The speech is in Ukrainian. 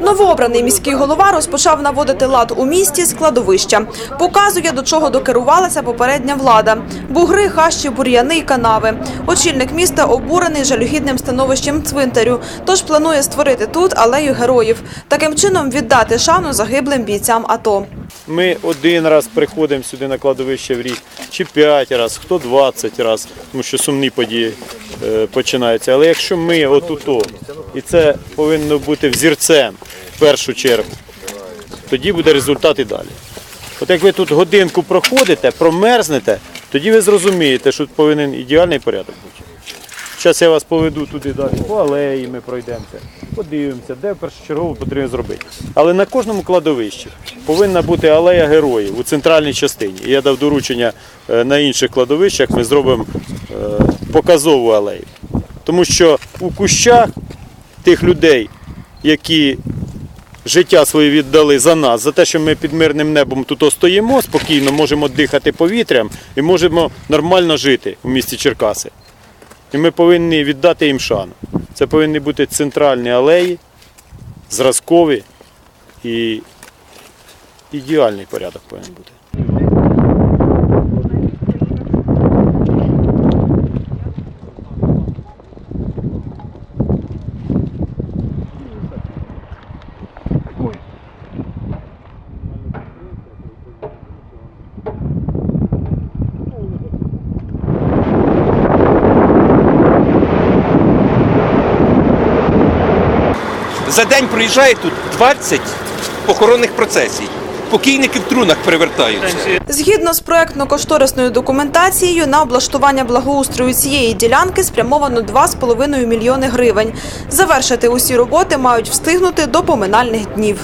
Новообраний міський голова розпочав наводити лад у місті складовища. Показує, до чого докерувалася попередня влада. Бугри, хащі, бур'яни й канави. Очільник міста обурений жалюгідним становищем цвинтарю, тож планує створити тут алею героїв. Таким чином віддати шану загиблим бійцям АТО. Ми один раз приходимо сюди на кладовище в рік, чи п'ять раз, хто 20 раз, тому що сумні події е, починаються. Але якщо ми отуто, і це повинно бути взірцем в першу чергу, тоді буде результат і далі. От як ви тут годинку проходите, промерзнете, тоді ви зрозумієте, що тут повинен ідеальний порядок бути. Зараз я вас поведу туди далі, по алеї ми пройдемося, подивимося, де першочергово потрібно зробити. Але на кожному кладовищі повинна бути алея героїв у центральній частині. Я дав доручення е, на інших кладовищах, ми зробимо е, показову алею. Тому що у кущах тих людей, які життя своє віддали за нас, за те, що ми під мирним небом тут стоїмо спокійно, можемо дихати повітрям і можемо нормально жити у місті Черкаси. І ми повинні віддати їм шану. Це повинні бути центральні алеї, зразкові і ідеальний порядок повинен бути. За день проїжджає тут 20 похоронних процесій. Покійники в трунах перевертаються. Згідно з проектно-кошторисною документацією, на облаштування благоустрою цієї ділянки спрямовано 2,5 мільйони гривень. Завершити усі роботи мають встигнути до поминальних днів.